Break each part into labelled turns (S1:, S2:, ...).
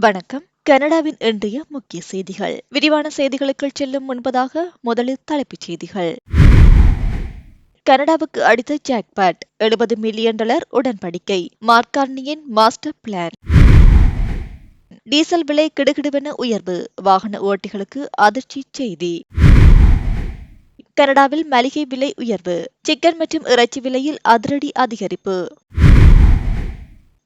S1: வணக்கம். கனடாவின் இன்றைய முக்கிய செய்திகள். விரிவான செய்திகளுக்குள் செல்லும் முன்பதாக முதலில் தலைப்புச் செய்திகள். கனடாவுக்கு அடித்த ஜாக்பாட் எழுபது மில்லியன் டாலர் உடன்படிக்கை மார்கார்னியின் மாஸ்டர் பிளான் டீசல் விலை கிடுகிடுவென உயர்வு வாகன ஓட்டிகளுக்கு அதிர்ச்சி செய்தி. கனடாவில் மளிகை விலை உயர்வு சிக்கன் மற்றும் இறைச்சி விலையில் அதிரடி அதிகரிப்பு.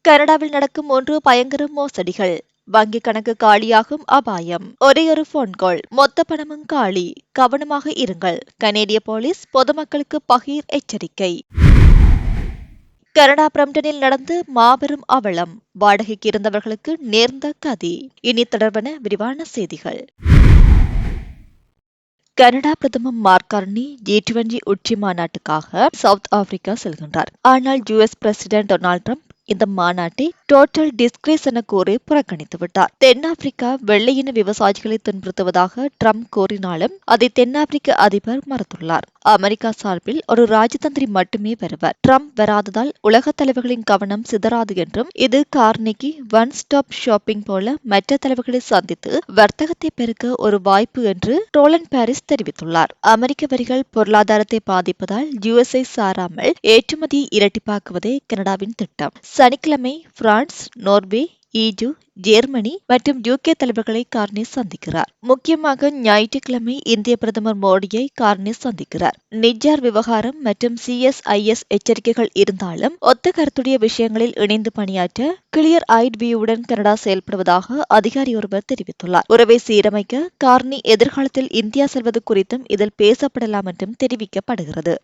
S1: கனடாவில் நடக்கும் ஒன்று பயங்கர மோசடிகள் வங்கி கணக்கு காலியாகும் அபாயம். ஒரே ஒரு போன் கால் மொத்த பணமும் காலி. கவனமாக இருங்கள். கனேடிய போலீஸ் பொதுமக்களுக்கு பகீர் எச்சரிக்கை. கனடா பிரம்டனில் நடந்து மாபெரும் அவலம். வாடகைக்கு இருந்தவர்களுக்கு நேர்ந்த கதி. இனி தொடர்பான விரிவான செய்திகள். கனடா பிரதமர் மார்கர்னி ஜி டுவெண்டி உச்சி மாநாட்டுக்காக சவுத் ஆப்பிரிக்கா செல்கின்றார். ஆனால் யுஎஸ் பிரசிடென்ட் டொனால்ட் ட்ரம்ப் இந்த மாநாட்டை டோட்டல் டிஸ்கிரேஸ் என கூறி புறக்கணித்து விட்டார். தென்னாப்பிரிக்கா வெள்ளையின விவசாயிகளை துன்புறுத்துவதாக ட்ரம்ப் கூறினாலும் அதை தென்னாப்பிரிக்க அதிபர் மறுத்துள்ளார். அமெரிக்கா சார்பில் ஒரு ராஜதந்திரி மட்டுமே வருவார் ட்ரம்ப் வராததால் உலக தலைவர்களின் கவனம் சிதறாது என்றும் இது கார்னிகி ஒன் ஸ்டாப் ஷாப்பிங் போல மற்ற தலைவர்களை சந்தித்து வர்த்தகத்தை பெருக்க ஒரு வாய்ப்பு என்று டோலன் பாரிஸ் தெரிவித்துள்ளார். அமெரிக்க வரிகள் பொருளாதாரத்தை பாதிப்பதால் யுஎஸ்ஐ சாராமல் ஏற்றுமதியை இரட்டிப்பாக்குவதே கனடாவின் திட்டம். சனிக்கிழமை பிரான்ஸ் நோர்வே ஈஜு ஜெர்மனி மற்றும் யூகே தலைவர்களை கார்னி சந்திக்கிறார். முக்கியமாக ஞாயிற்றுக்கிழமை இந்திய பிரதமர் மோடியை கார்னி சந்திக்கிறார். நிஜார் விவகாரம் மற்றும் சிஎஸ்ஐஎஸ் எச்சரிக்கைகள் இருந்தாலும் ஒத்த கருத்துடைய விஷயங்களில் இணைந்து பணியாற்ற கிளியர் ஐட் வியூவுடன் கனடா செயல்படுவதாக அதிகாரி ஒருவர் தெரிவித்துள்ளார். உறவை சீரமைக்க கார்னி எதிர்காலத்தில் இந்தியா செல்வது குறித்தும் இதில் பேசப்படலாம் என்றும் தெரிவிக்கப்படுகிறது.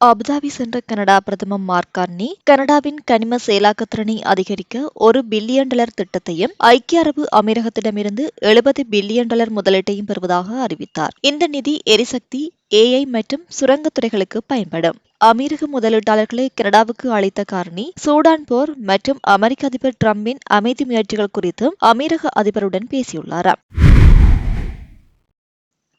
S1: அபுதாபி சென்ற கனடா பிரதமர் மார்கார்னி கனடாவின் கனிம செயலாக்கத்திறனை அதிகரிக்க ஒரு பில்லியன் டாலர் திட்டத்தையும் ஐக்கிய அரபு அமீரகத்திடமிருந்து எழுபது பில்லியன் டாலர் முதலீட்டையும் பெறுவதாக அறிவித்தார். இந்த நிதி எரிசக்தி ஏஐ மற்றும் சுரங்கத்துறைகளுக்கு பயன்படும். அமீரக முதலீட்டாளர்களை கனடாவுக்கு அழைத்த காரணி சூடான் போர் மற்றும் அமெரிக்க அதிபர் டிரம்பின் அமைதி முயற்சிகள் குறித்தும் அமீரக அதிபருடன் பேசியுள்ளாராம்.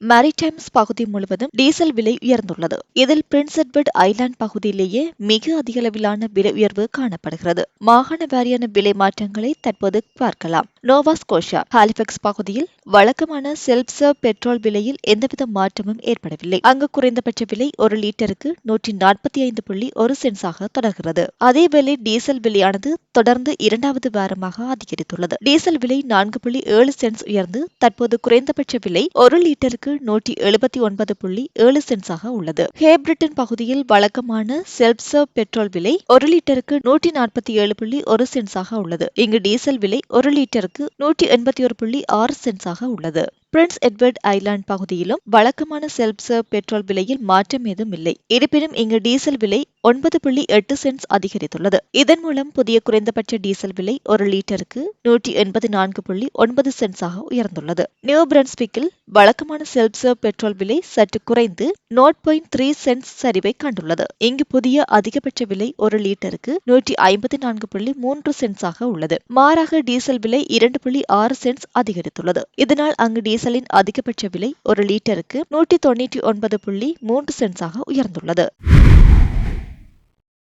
S1: மேரிடைம்ஸ் பகுதி முழுவதும் டீசல் விலை உயர்ந்துள்ளது. இதில் பிரின்ஸ் எட்வர்ட் ஐலாண்ட் பகுதியிலேயே மிக அதிக அளவிலான விலை உயர்வு காணப்படுகிறது. மாகாண வாரியான விலை மாற்றங்களை தற்போது பார்க்கலாம். நோவா ஸ்கோஷா ஹாலிபெக்ஸ் பகுதியில் வழக்கமான செல்ஃப் சர்வ் பெட்ரோல் விலையில் எந்தவித மாற்றமும் ஏற்படவில்லை. அங்கு குறைந்தபட்ச விலை ஒரு லிட்டருக்கு நூற்றி நாற்பத்தி ஐந்து புள்ளி ஒரு சென்ஸாக தொடர்கிறது. அதேவேளை டீசல் விலையானது தொடர்ந்து இரண்டாவது வாரமாக அதிகரித்துள்ளது. டீசல் விலை நான்கு புள்ளி ஏழு சென்ஸ் உயர்ந்து தற்போது குறைந்தபட்ச விலை ஒரு லிட்டருக்கு நூற்றி எழுபத்தி ஒன்பது புள்ளி ஏழு சென்ஸாக உள்ளது. ஹேப்ரிட்டன் பகுதியில் வழக்கமான செல்ஃப் சர்வ் பெட்ரோல் விலை ஒரு லிட்டருக்கு நூற்றி நாற்பத்தி ஏழு புள்ளி ஒரு சென்ஸாக உள்ளது. இங்கு டீசல் விலை ஒரு லிட்டருக்கு நூற்றி எண்பத்தி ஒரு புள்ளி ஆறு சென்ஸாக உள்ளது. பிரின்ஸ் எட்வர்ட் ஐலாண்ட் பகுதியிலும் வழக்கமான செல்ப் சர்வ் பெட்ரோல் விலையில் மாற்றம் ஏதும் இல்லை. இருப்பினும் இங்கு டீசல் விலை ஒன்பது புள்ளி எட்டு சென்ட்ஸ் அதிகரித்துள்ளது. இதன் மூலம் புதிய குறைந்தபட்ச டீசல் விலை ஒரு லிட்டருக்கு நூற்றி எண்பத்தி நான்கு புள்ளி ஒன்பது சென்ட்ஸாக உயர்ந்துள்ளது. நியூ பிரன்ஸ்பிக்கில் வழக்கமான செல்ஃப் சர்வ் பெட்ரோல் விலை சற்று குறைந்து நோட் பாயிண்ட் த்ரீ சென்ட்ஸ் சரிவை கண்டுள்ளது. இங்கு புதிய அதிகபட்ச விலை ஒரு லிட்டருக்கு நூற்றி ஐம்பத்தி நான்கு புள்ளி மூன்று சென்ட்ஸாக உள்ளது. மாறாக டீசல் விலை இரண்டு புள்ளி ஆறு சென்ட்ஸ் அதிகரித்துள்ளது. இதனால் அங்கு டீசலின் அதிகபட்ச விலை ஒரு லிட்டருக்கு நூற்றி தொண்ணூற்றி ஒன்பது புள்ளி மூன்று சென்ட்ஸாக உயர்ந்துள்ளது.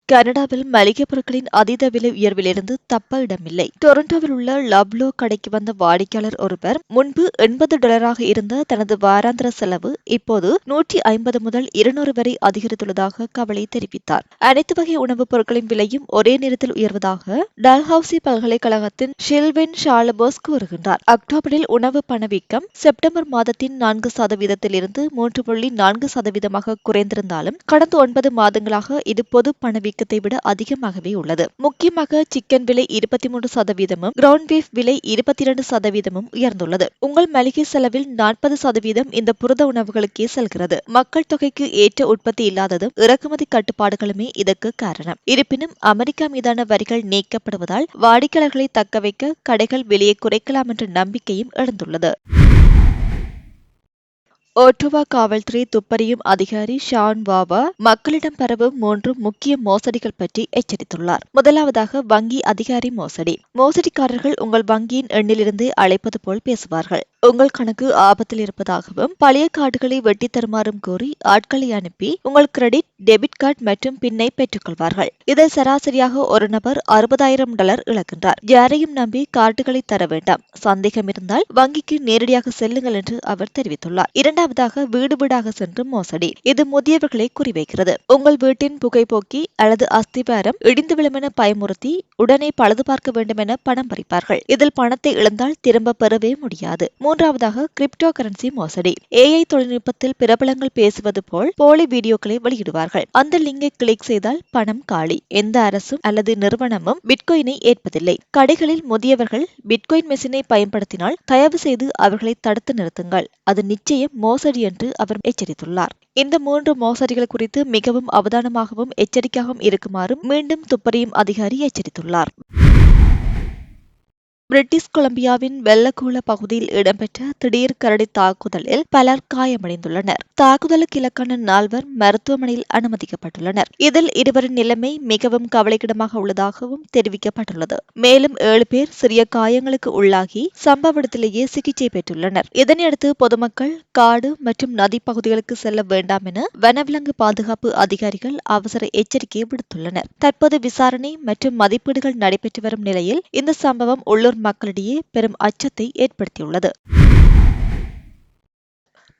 S1: கனடாவில் மளிகை பொருட்களின் அதீத விலை உயர்விலிருந்து தப்ப இடமில்லை டொரண்டோவில் உள்ள லவ்லோ கடைக்கு வந்த வாடிக்கையாளர் ஒருவர் முன்பு எண்பது டாலராக இருந்த தனது வாராந்திர செலவு இப்போது நூற்றி ஐம்பது முதல் இருநூறு வரை அதிகரித்துள்ளதாக கவலை தெரிவித்தார். அனைத்து வகை உணவுப் பொருட்களின் விலையும் ஒரே நேரத்தில் உயர்வதாக டல்ஹவுசி பல்கலைக்கழகத்தின் ஷில்வின் ஷாலபோஸ் கூறுகின்றார். அக்டோபரில் உணவு பணவீக்கம் செப்டம்பர் மாதத்தின் நான்கு சதவீதத்திலிருந்து மூன்று புள்ளி நான்கு சதவீதமாக குறைந்திருந்தாலும் கடந்த ஒன்பது மாதங்களாக இது பொது பணவீக்கம் வீக்கத்தை விட அதிகமாகவே உள்ளது. முக்கியமாக சிக்கன் விலை இருபத்தி மூன்று சதவீதமும் கிரவுண்ட் பீஃப் விலை இருபத்தி இரண்டு சதவீதமும் உயர்ந்துள்ளது. உங்கள் மளிகை செலவில் நாற்பது சதவீதம் இந்த புரத உணவுகளுக்கே செல்கிறது. மக்கள் தொகைக்கு ஏற்ற உற்பத்தி இல்லாததும் இறக்குமதி கட்டுப்பாடுகளுமே இதற்கு காரணம். இருப்பினும் அமெரிக்கா மீதான வரிகள் நீக்கப்படுவதால் வாடிக்கையாளர்களை தக்க வைக்க கடைகள் விலையை குறைக்கலாம் என்ற நம்பிக்கையும் எழுந்துள்ளது. ஒட்டுவா காவல்துறை துப்பறியும் அதிகாரி ஷான் வாவா மக்களிடம் பரவும் மூன்று முக்கிய மோசடிகள் பற்றி எச்சரித்துள்ளார். முதலாவதாக வங்கி அதிகாரி மோசடி. மோசடிக்காரர்கள் உங்கள் வங்கியின் எண்ணிலிருந்து அழைப்பது போல் பேசுவார்கள். உங்கள் கணக்கு ஆபத்தில் இருப்பதாகவும் பழைய கார்டுகளை வெட்டி தருமாறும் கூறி ஆட்களை அனுப்பி உங்கள் கிரெடிட் டெபிட் கார்டு மற்றும் பின்னை பெற்றுக்கொள்வார்கள். இதில் சராசரியாக ஒரு நபர் அறுபதாயிரம் டாலர் இழக்கின்றார். யாரையும் நம்பி கார்டுகளை தர வேண்டாம். சந்தேகம் இருந்தால் வங்கிக்கு நேரடியாக செல்லுங்கள் என்று அவர் தெரிவித்துள்ளார். இரண்டாவதாக வீடு வீடாக சென்று மோசடி. இது முதியவர்களை குறிவைக்கிறது. உங்கள் வீட்டின் புகைப்போக்கி அல்லது அஸ்திபாரம் இடிந்து விழுமென பயமுறுத்தி உடனே பழுது பார்க்க வேண்டும் என பணம் பறிப்பார்கள். இதில் பணத்தை இழந்தால் திரும்ப பெறவே முடியாது. மூன்றாவதாக கிரிப்டோ கரன்சி மோசடி ஏஐ தொழில்நுட்பத்தில் பிரபலங்கள் பேசுவது போல் போலி வீடியோக்களை வெளியிடுவார் வெளியிடுவார்கள் அந்த லிங்கை கிளிக் செய்தால் பணம் காலி. எந்த அரசும் அல்லது நிறுவனமும் பிட்கோயினை ஏற்பதில்லை. கடைகளில் முதியவர்கள் பிட்கோயின் மெஷினை பயன்படுத்தினால் தயவு செய்து அவர்களை தடுத்து நிறுத்துங்கள். அது நிச்சயம் மோசடி என்று அவர் எச்சரித்துள்ளார். இந்த மூன்று மோசடிகள் குறித்து மிகவும் அவதானமாகவும் எச்சரிக்கையாகவும் இருக்குமாறும் மீண்டும் துப்பறியும் அதிகாரி எச்சரித்துள்ளார். பிரிட்டிஷ் கொலம்பியாவின் வெள்ளக்கூள பகுதியில் இடம்பெற்ற திடீர் கரடி தாக்குதலில் பலர் காயமடைந்துள்ளனர். தாக்குதலுக்கு இலக்கான நால்வர் மருத்துவமனையில் அனுமதிக்கப்பட்டுள்ளனர். இதில் இருவரின் நிலைமை மிகவும் கவலைக்கிடமாக உள்ளதாகவும் தெரிவிக்கப்பட்டுள்ளது. மேலும் ஏழு பேர் சிறிய காயங்களுக்கு உள்ளாகி சம்பவ இடத்திலேயே சிகிச்சை பெற்றுள்ளனர். இதனையடுத்து பொதுமக்கள் காடு மற்றும் நதி பகுதிகளுக்கு செல்ல வேண்டாம் என வனவிலங்கு பாதுகாப்பு அதிகாரிகள் அவசர எச்சரிக்கை விடுத்துள்ளனர். தற்போது விசாரணை மற்றும் மதிப்பீடுகள் நடைபெற்று வரும் நிலையில் இந்த சம்பவம் உள்ளூர் மக்களிடையே பெரும் அச்சத்தை ஏற்படுத்தியுள்ளது.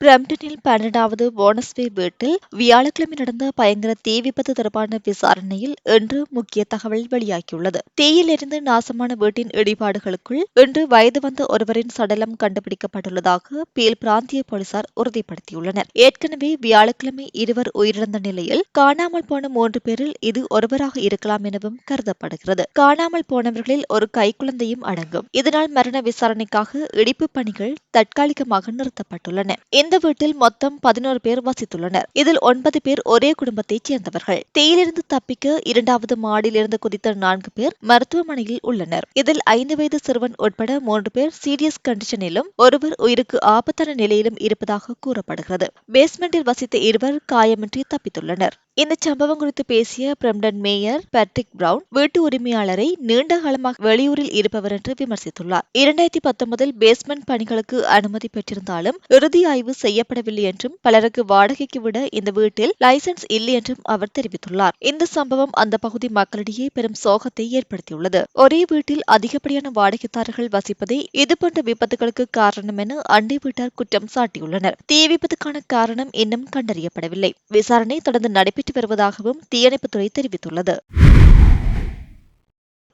S1: பிரம்டனில் பன்னெண்டாவது போனஸ்வே வீட்டில் வியாழக்கிழமை நடந்த பயங்கர தீ விபத்து தொடர்பான விசாரணையில் இன்று முக்கிய தகவல் வெளியாகியுள்ளது தீயிலிருந்து நாசமான வீட்டின் இடிபாடுகளுக்குள் இன்று வயது வந்த ஒருவரின் சடலம் கண்டுபிடிக்கப்பட்டுள்ளதாக பீல் பிராந்திய போலீசார் உறுதிப்படுத்தியுள்ளனர் ஏற்கனவே வியாழக்கிழமை இருவர் உயிரிழந்த நிலையில் காணாமல் போன மூன்று பேரில் இது ஒருவராக இருக்கலாம் எனவும் கருதப்படுகிறது காணாமல் போனவர்களில் ஒரு கைக்குழந்தையும் அடங்கும் இதனால் மரண விசாரணைக்காக இடிப்பு பணிகள் தற்காலிகமாக நிறுத்தப்பட்டுள்ளன இந்த வீட்டில் மொத்தம் பதினோரு பேர் வசித்துள்ளனர். இதில் ஒன்பது பேர் ஒரே குடும்பத்தைச் சேர்ந்தவர்கள். தீயிலிருந்து தப்பிக்க இரண்டாவது மாடியிலிருந்து குதித்த நான்கு பேர் மருத்துவமனையில் உள்ளனர். இதில் ஐந்து வயது சிறுவன் உட்பட மூன்று பேர் சீரியஸ் கண்டிஷனிலும் ஒருவர் உயிருக்கு ஆபத்தான நிலையிலும் இருப்பதாக கூறப்படுகிறது. பேஸ்மெண்டில் வசித்த இருவர் காயமின்றி தப்பித்துள்ளனர். இந்த சம்பவம் குறித்து பேசிய பிரம்டன் மேயர் பேட்ரிக் பிரவுன் வீட்டு உரிமையாளரை நீண்ட காலமாக வெளியூரில் இருப்பவர் என்று விமர்சித்துள்ளார். இரண்டாயிரத்தி பத்தொன்பதில் பேஸ்மெண்ட் பணிகளுக்கு அனுமதி பெற்றிருந்தாலும் இறுதி ஆய்வு செய்யப்படவில்லை என்றும் பலருக்கு வாடகைக்கு விட இந்த வீட்டில் லைசன்ஸ் இல்லை என்றும் அவர் தெரிவித்துள்ளார். இந்த சம்பவம் அந்த பகுதி மக்களிடையே பெரும் சோகத்தை ஏற்படுத்தியுள்ளது. ஒரே வீட்டில் அதிகப்படியான வாடகைதாரர்கள் வசிப்பதே இதுபோன்ற விபத்துகளுக்கு காரணம் என அண்டை வீட்டார் குற்றம் சாட்டியுள்ளனர். தீ விபத்துக்கான காரணம் இன்னும் கண்டறியப்படவில்லை. விசாரணை தொடர்ந்து நடைபெற்று வருவதாகவும் தீயணைப்புத்துறை தெரிவித்துள்ளது.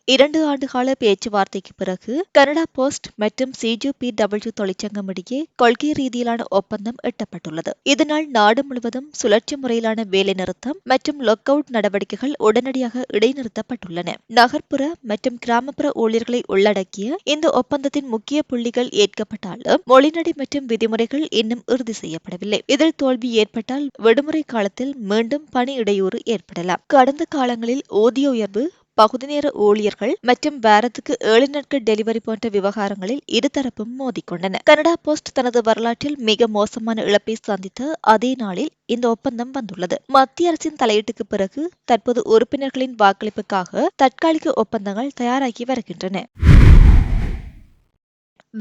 S1: இரண்டு ஆண்டுகால பேச்சுவார்த்தைக்கு பிறகு கனடா போஸ்ட் மற்றும் சிஜிபி டபிள்யூ தொழிற்சங்கம் இடையே கொள்கை ரீதியிலான ஒப்பந்தம் எட்டப்பட்டுள்ளது. இதனால் நாடு முழுவதும் சுழற்சி முறையிலான வேலைநிறுத்தம் மற்றும் லொக் அவுட் நடவடிக்கைகள் உடனடியாக இடைநிறுத்தப்பட்டுள்ளன. நகர்ப்புற மற்றும் கிராமப்புற ஊழியர்களை உள்ளடக்கிய இந்த ஒப்பந்தத்தின் முக்கிய புள்ளிகள் ஏற்கப்பட்டாலும் மொழிநடை மற்றும் விதிமுறைகள் இன்னும் இறுதி செய்யப்படவில்லை. இதில் தோல்வி ஏற்பட்டால் விடுமுறை காலத்தில் மீண்டும் பணி இடையூறு ஏற்படலாம். கடந்த காலங்களில் ஊதிய உயர்வு பகுதிநேர ஊழியர்கள் மற்றும் வாரத்துக்கு ஏழு நாட்கள் டெலிவரி போன்ற விவகாரங்களில் இருதரப்பும் மோதிக்கொண்டன. கனடா போஸ்ட் தனது வரலாற்றில் மிக மோசமான இழப்பை சந்தித்த அதே நாளில் இந்த ஒப்பந்தம் வந்துள்ளது. மத்திய அரசின் தலையீட்டுக்கு பிறகு தற்போது உறுப்பினர்களின் வாக்களிப்புக்காக தற்காலிக ஒப்பந்தங்கள் தயாராகி வருகின்றன.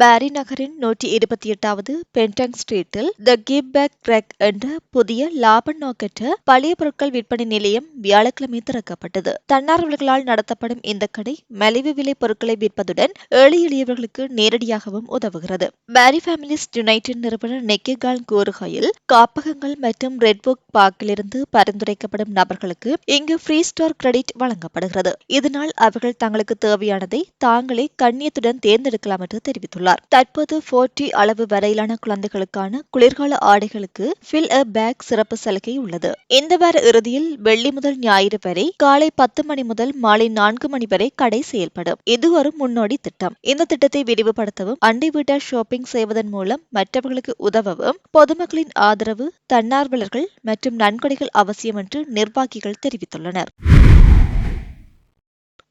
S1: பாரி நகரின் நூற்றி இருபத்தி எட்டாவது பென்டங் ஸ்ட்ரீட்டில் த கிவ் பேக் ட்ரக் என்ற புதிய லாப நோக்கற்ற பழைய பொருட்கள் விற்பனை நிலையம் வியாழக்கிழமை திறக்கப்பட்டது. தன்னார்வலர்களால் நடத்தப்படும் இந்த கடை மலிவு விலை பொருட்களை விற்பதுடன் ஏழை எளியவர்களுக்கு நேரடியாகவும் உதவுகிறது. பாரி ஃபேமிலிஸ் யுனைடெட் நிறுவனர் நெக்கிகால் கூறுகையில் காப்பகங்கள் மற்றும் ரெட்புக் பார்க்கிலிருந்து பரிந்துரைக்கப்படும் நபர்களுக்கு இங்கு ஃப்ரீ ஸ்டோர் கிரெடிட் வழங்கப்படுகிறது. இதனால் அவர்கள் தங்களுக்கு தேவையானதை தாங்களே கண்ணியத்துடன் தேர்ந்தெடுக்கலாம் என்று தெரிவித்துள்ளார் தெரிவித்துள்ளார் தற்போது போர்ட்டி அளவு வரையிலான குழந்தைகளுக்கான குளிர்கால ஆடைகளுக்கு ஃபில் அ பேக் சிறப்பு சலுகை உள்ளது. இந்த வார இறுதியில் வெள்ளி முதல் ஞாயிறு வரை காலை பத்து மணி முதல் மாலை நான்கு மணி வரை கடை செயல்படும். இது ஒரு முன்னோடி திட்டம். இந்த திட்டத்தை விரிவுபடுத்தவும் அண்டை வீட்டார் ஷாப்பிங் செய்வதன் மூலம் மற்றவர்களுக்கு உதவவும் பொதுமக்களின் ஆதரவு தன்னார்வலர்கள் மற்றும் நன்கொடைகள் அவசியம் என்று நிர்வாகிகள் தெரிவித்துள்ளனர்.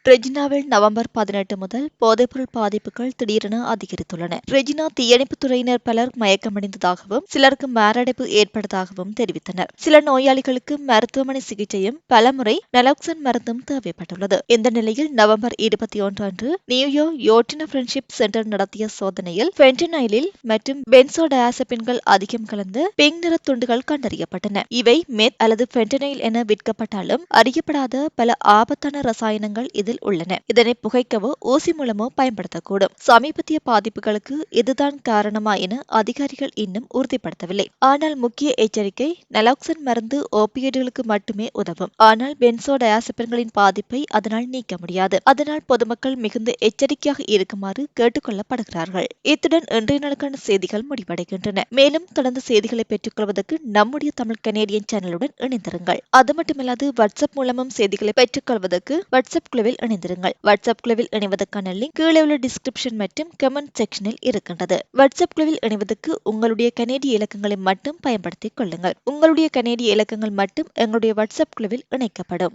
S1: ரெஜினாவில் நவம்பர் பதினெட்டு முதல் போதைப்பொருள் பாதிப்புகள் திடீரென அதிகரித்துள்ளன. ரெஜினா தீயணைப்புத் துறையினர் பலர் மயக்கமடைந்ததாகவும் சிலருக்கு மாரடைப்பு ஏற்பட்டதாகவும் தெரிவித்தனர். சில நோயாளிகளுக்கு மருத்துவமனை சிகிச்சையும் பலமுறை நலோக்சன் மருந்தும் தேவைப்பட்டுள்ளது. இந்த நிலையில் நவம்பர் இருபத்தி ஒன்று அன்று நியூயார்க் யோட்டின ஃப்ரெண்ட்ஷிப் சென்டர் நடத்திய சோதனையில் பென்டனைலில் மற்றும் பென்சோடயாசபின்கள் அதிகம் கலந்து பிங்க் நிற துண்டுகள் கண்டறியப்பட்டன. இவை மெத் அல்லது பென்டனைல் என விற்கப்பட்டாலும் அறியப்படாத பல ஆபத்தான ரசாயனங்கள் இது இதில் உள்ளன. இதனை புகைக்கவோ ஊசி மூலமோ பயன்படுத்தக்கூடும். சமீபத்திய பாதிப்புகளுக்கு இதுதான் காரணமா என அதிகாரிகள் இன்னும் உறுதிப்படுத்தவில்லை. ஆனால் முக்கிய எச்சரிக்கை நலாக்சன் மருந்து ஓபியடுகளுக்கு மட்டுமே உதவும். ஆனால் பென்சோடயாசபின்களின் பாதிப்பை அதனால் நீக்க முடியாது. அதனால் பொதுமக்கள் மிகுந்த எச்சரிக்கையாக இருக்குமாறு கேட்டுக்கொள்ளப்படுகிறார்கள். இத்துடன் இன்றைய நாளுக்கான செய்திகள் முடிவடைகின்றன. மேலும் தொடர்ந்து செய்திகளை பெற்றுக்கொள்வதற்கு நம்முடைய தமிழ் கனேடியன் சேனலுடன் இணைந்திருங்கள். அது மட்டுமல்லாது வாட்ஸ்அப் மூலமும் செய்திகளை பெற்றுக்கொள்வதற்கு வாட்ஸ்அப் குழுவில் இணைந்திருங்கள் வாட்ஸ்அப் குழுவில் இணைவதற்கான லிங்க் கீழே உள்ள டிஸ்கிரிப்ஷன் மற்றும் கமெண்ட் செக்ஷனில் இருக்கின்றது. வாட்ஸ்அப் குழுவில் இணைவதற்கு உங்களுடைய கனேடிய இலக்கங்களை மட்டும் பயன்படுத்திக் கொள்ளுங்கள். உங்களுடைய கனேடிய இலக்கங்கள் மட்டும் எங்களுடைய வாட்ஸ்அப் குழுவில் இணைக்கப்படும்.